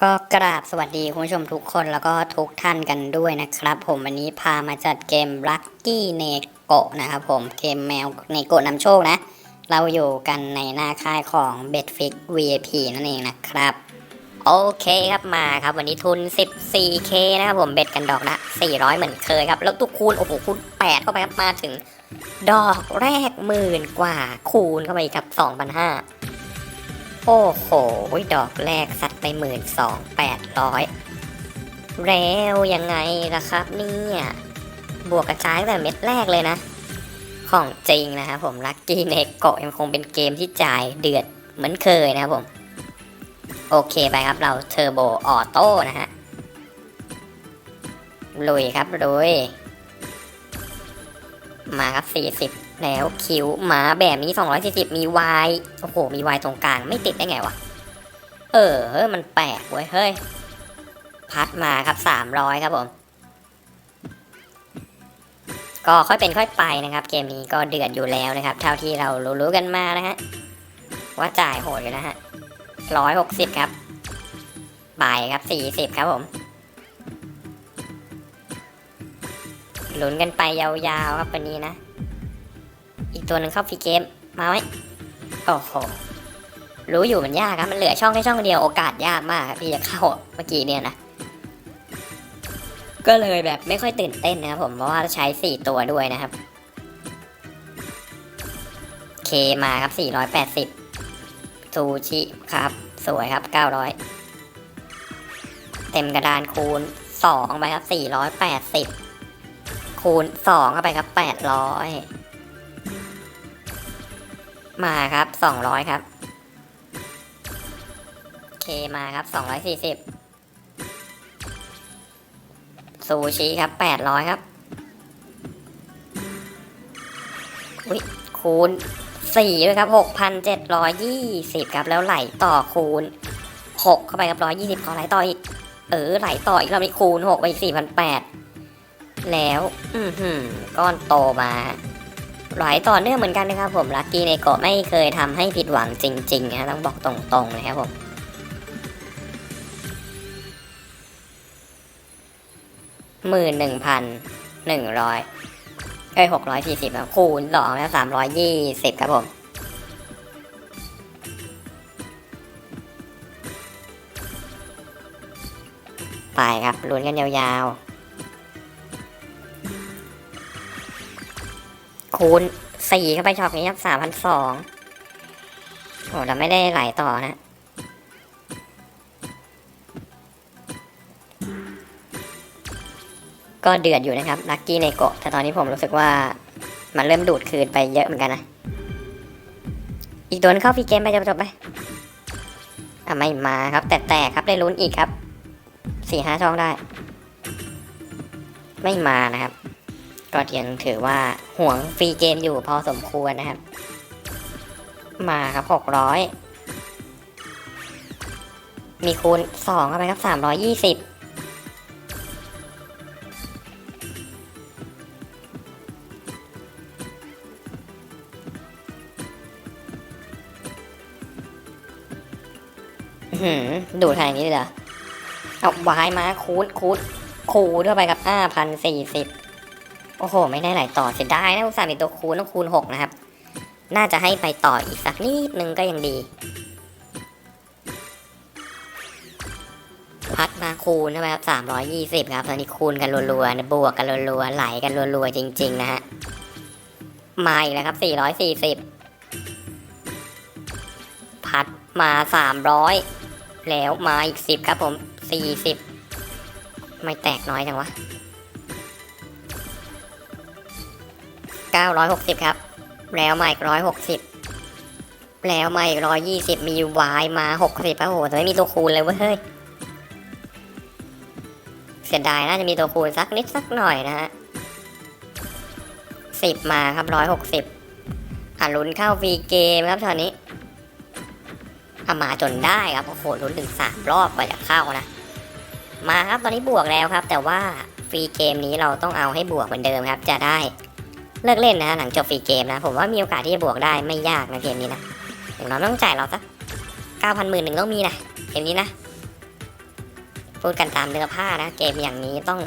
ก็กราบสวัสดีคุณผู้ชมทุกคนแล้วก็ทุกท่านกันด้วยนะครับ ผมวันนี้พามาจัดเกม Lucky n e g o นะครับผมเกมแมวเนโกนำโชคนะ เราอยู่กันในหน้าค่ายของ b e t f i x VIP นั่นเองนะครับ โอเคครับมาครับวันนี้ทุน 14k นะครับผมเบ็ดกันดอกละ 400 เหมือนเคยครับ แล้วตุกคูณโอ้โหคูณ8เข้าไปครับมาถึง ดอกแรกหมื่นกว่าคูณเข้าไปกครับ2,500 โอ้โห ดอกแรกสัดไปหมื่นสองแปดร้อยแล้วยังไงล่ะครับเนี่ยบวกกระจายตั้งแต่เม็ดแรกเลยนะ ของจริงนะครับผมลักกี้เนโกะยังคงเป็นเกมที่จ่ายเดือดเหมือนเคยนะครับผม โอเคไปครับเราเทอร์โบออโต้นะฮะลุยครับลุย มาครับ 40 แล้วคิวมาแบบนี้ 240 มีวายโอ้โห มีวายตรงกลางไม่ติดได้ไงวะ เออเฮ้ยมันแปลกเว้ยเฮ้ย พัดมาครับ 300 ครับผม ก็ค่อยเป็นค่อยไปนะครับ เกมนี้ก็เดือดอยู่แล้วนะครับ เท่าที่เรารู้ๆกันมานะฮะ ว่าจ่ายโหดอยู่นะฮะ 160 ครับบ่ายครับ 40 ครับผม หลุนกันไปยาวๆครับวันนี้นะ อีกตัวหนึ่งเข้าฟรีเกมมาไหมโอ้โหรู้อยู่มันยากครับมันเหลือช่องแค่ช่องเดียวโอกาสยากมากครับที่จะเข้าเมื่อกี้เนี่ยนะก็เลยแบบไม่ค่อยตื่นเต้นนะครับผมเพราะว่าใช้สี่ตัวด้วยนะครับเคมาครับสี่ร้อยแปดสิบซูชิครับ สวยครับเก้าร้อยเต็มกระดานคูณสองไปครับสี่ร้อยแปดสิบ คูณสองเข้าไปครับแปดร้อยมาครับสองร้อยครับเคมาครับสองร้อยสี่สิบซูชิครับแปดร้อยครับ อุ้ยคูณสี่ด้วยครับหกพันเจ็ดร้อยยี่สิบครับ แล้วไหลต่อคูณหกเข้าไปครับร้อยยี่สิบขอไหลต่ออีก เออ ไหลต่ออีกรอบนี้คูณหกไปอีกสี่พัน แล้ว อือหือก้อนโตมา หลายต่อเนื่องเหมือนกันนะครับผมลักกี้ในโกะไม่เคยทำให้ผิดหวังจริงๆนะต้องบอกตรงๆเลยครับผมหมื่นหนึ่งพันหนึ่งร้อยเอ้ยหกร้อยสี่สิบครับคูณสองแล้วสามร้อยยี่สิบครับผมไปครับลุ้นกันยาวๆ คูณสี่เข้าไปช็อตนี้ครับสามพันสองโอ้เราไม่ได้ไหลต่อนะก็เดือดอยู่นะครับลักกี้ในโกะแต่ตอนนี้ผมรู้สึกว่ามันเริ่มดูดคืนไปเยอะเหมือนกันนะ อีกตัวนึงเข้าฟรีเกมไปจบๆไปอะไม่มาครับแต่แตกครับได้ลุ้นอีกครับสี่ห้าช่องได้ ไม่มานะครับ ก็ยังถือว่าห่วงฟรีเกมอยู่พอสมควรนะครับ มาครับหกร้อยมีคูณสองเข้าไปครับสามร้อยยี่สิบหืมดูดขนาดนี้เลยเหรอ เอาวายมาคูดคูดคูดเข้าไปกับห้าพันสี่สิบ โอ้โห ไม่ได้ไหลต่อเสียดายนะอุตส่าห์มีตัวคูณต้องคูณหกนะครับ น่าจะให้ไปต่ออีกสักนิดนึงก็ยังดี พัดมาคูณเข้าไปครับสามร้อยยี่สิบครับตอนนี้คูณกันรัวๆบวกกันรัวๆไหลกันรัวๆจริง ๆ นะฮะมาอีกแล้วครับสี่ร้อยสี่สิบพัดมาสามร้อยแล้วมาอีกสิบครับผมสี่สิบไม่แตกน้อยจังวะ เก้าร้อยหกสิบครับ แล้วมาอีกร้อยหกสิบแล้วมาอีกร้อยยี่สิบมีวายมาหกสิบโอ้โหแต่ไม่มีตัวคูณเลยเว้ย เสียดายน่าจะมีตัวคูณสักนิดสักหน่อยนะฮะสิบมาครับร้อยหกสิบอะลุ้นเข้าฟรีเกมครับตอนนี้เอามาจนได้ครับ โอ้โหลุ้นถึงสามรอบกว่าจะเข้านะ มาครับตอนนี้บวกแล้วครับ แต่ว่าฟรีเกมนี้เราต้องเอาให้บวกเหมือนเดิมครับ จะได้ เลิกเล่นนะหลังจบฟรีเกมนะ ผมว่ามีโอกาสที่จะบวกได้ไม่ยากนะเกมนี้นะอย่างน้อยต้องจ่ายเราสักเก้าพันหมื่นหนึ่งต้องมีนะเกมนี้นะพูดกันตามเนื้อผ้านะ เกมอย่างนี้ต้อง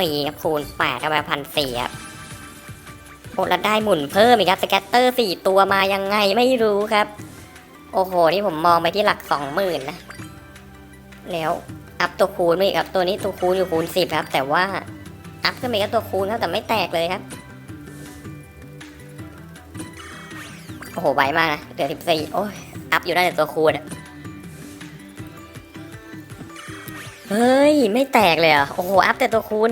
มีครับคูณแปดเข้าไปพันสี่ครับโอ้แล้วได้หมุนเพิ่มอีกครับสแกตเตอร์สี่ตัวมายังไงไม่รู้ครับ โอ้โหนี่ผมมองไปที่หลักสองหมื่นนะ แล้วอัพตัวคูณไม่อีกครับตัวนี้ตัวคูณอยู่คูณสิบครับ แต่ว่าอัพขึ้นไปก็ตัวคูณครับแต่ไม่แตกเลยครับ โอ้โหไวมากนะเหลือสิบสี่โอ้ย อัพอยู่ได้แต่ตัวคูณเฮ้ย ไม่แตกเลยอะ โอ้โห อัพแต่ตัวคูณ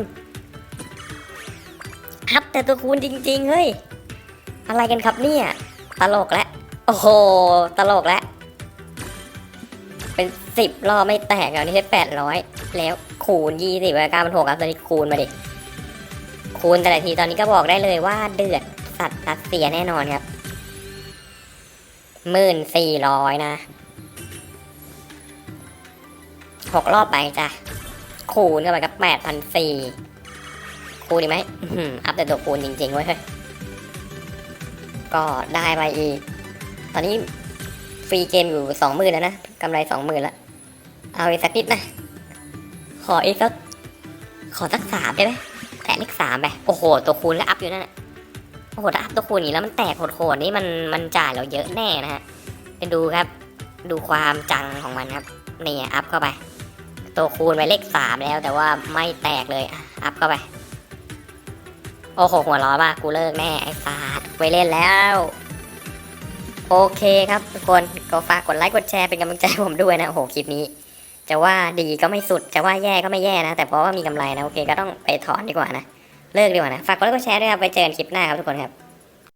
อัพแต่ตัวคูณจริง ๆ เฮ้ย อะไรกันครับเนี่ย ตลกแล้วโอ้โห ตลกแล้วเป็นสิบรอบไม่แตกแล้วนี่ใช้แปดร้อยแล้วคูณยี่สิบเก้าพันหกครับตอนนี้คูณมาดิ คูณแต่ละทีตอนนี้ก็บอกได้เลยว่าเดือดสัตว์รัสเซียแน่นอนครับ หมื่นสี่ร้อยนะหกรอบไปจ้ะ คูณเข้าไปกับแปดพันสี่คูณดีไหมอัพแต่ตัวคูณจริงๆเว้ยก็ได้ไปอีก ตอนนี้ฟรีเกมอยู่สองหมื่นแล้วนะกำไรสองหมื่นล้วเอาอีกสักนิดนะ ขออีกสักขอสักสามได้ไหมแตะเลขสามไป โอ้โห ตัวคูณแล้วอัพอยู่นั่นแหละ โหถ้าอัพตัวคูณอย่างนี้แล้วมันแตกโหดๆนี่มันมันจ่ายเราเยอะแน่นะฮะไปดูครับ ดูความจังของมันครับนี่อัพเข้าไป ตัวคูณไปเลขสามแล้ว แต่ว่าไม่แตกเลยอะอัพเข้าไป โอ้โหหัวร้อป่ะกูเลิกแน่ไอ้ฟาดไปเล่นแล้วโอเคครับทุกคนก็ฝากกดไลค์กดแชร์เป็นกำลังใจผมด้วยนะโอ้โหคลิปนี้ จะว่าดีก็ไม่สุด จะว่าแย่ก็ไม่แย่นะ แต่เพราะว่ามีกำไรนะ โอเคก็ต้องไปถอนดีกว่านะ เลิกดีกว่านะ ฝากกดไลค์กดแชร์ด้วยครับ ไปเจอกันคลิปหน้าครับทุกคนครับ